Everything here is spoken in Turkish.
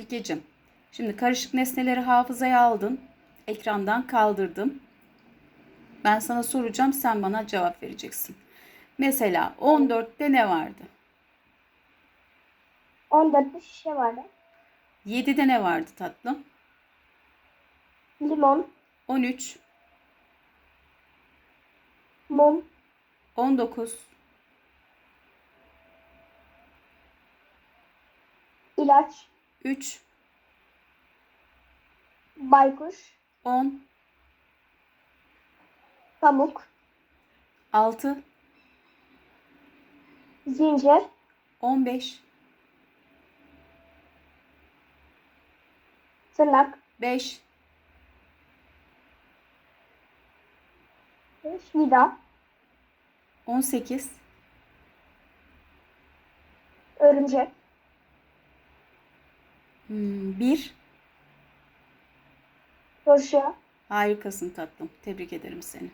Bilgecim. Şimdi karışık nesneleri hafızaya aldın. Ekrandan kaldırdım. Ben sana soracağım, sen bana cevap vereceksin. Mesela 14'te ne vardı? 14'te şişe vardı. 7'de ne vardı tatlım? Limon, 13, mum, 19, ilaç, 3, baykuş, 10, pamuk, 6, zincir, 15, tırnak, 5, vida, 18, örümcek, 1. turşu, Harikasın tatlım. Tebrik ederim seni.